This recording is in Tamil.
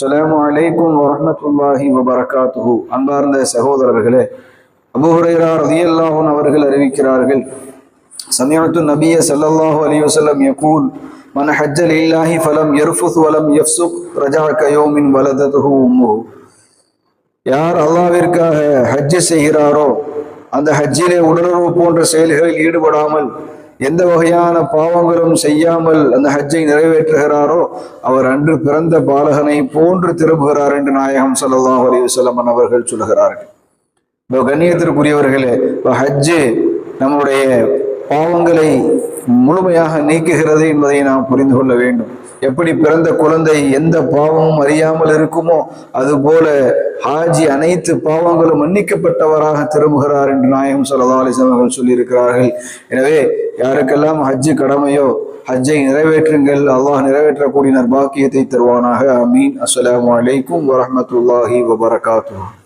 அஸ்லாம் அலைக்கும் வரமத்துல்லாஹி வபரகாத்துஹு அன்பார்ந்த சகோதரர்களே அபுஹுரைரா ஹுரைரா அவர்கள் அறிவிக்கிறார்கள் சமயத்து நபிய ஸல்லல்லாஹு அலி வசல்லம் யகூல் மன ஹஜ்ஜல் இல்லாஹி ஃபலம் எர்ஃபுத் வலம் யஃப்சுக் ரஜா கயோமின் வலததுஹு உம்மு யார் அல்லாவிற்காக ஹஜ்ஜு செய்கிறாரோ அந்த ஹஜ்ஜிலே உடலுறவு போன்ற செயல்களில் ஈடுபடாமல் எந்த வகையான பாவங்களும் செய்யாமல் அந்த ஹஜ்ஜை நிறைவேற்றுகிறாரோ அவர் அன்று பிறந்த பாலகனை போன்று திரும்புகிறார் என்று நாயகம் சல்லாஹ் அலிவசல்லமன் அவர்கள் சொல்கிறார்கள். இப்போ கண்ணியத்திற்குரியவர்களே இப்போ ஹஜ்ஜு நம்முடைய பாவங்களை முழுமையாக நீக்குகிறது என்பதை நாம் புரிந்து கொள்ள வேண்டும். எப்படி பிறந்த குழந்தை எந்த பாவமும் அறியாமல் இருக்குமோ அதுபோல ஹாஜி அனைத்து பாவங்களும் மன்னிக்கப்பட்டவராக திரும்புகிறார் என்று நாயகம் ஸல்லல்லாஹு அவர்கள் சொல்லியிருக்கிறார்கள். எனவே யாருக்கெல்லாம் ஹஜ்ஜு கடமையோ ஹஜ்ஜை நிறைவேற்றுங்கள் அல்லாஹ் நிறைவேற்றக்கூடிய பாக்கியத்தை தருவானாக. அமீன் அஸ்லாம் வலைக்கும் வரமத்துல்லாஹி வபரகாத்து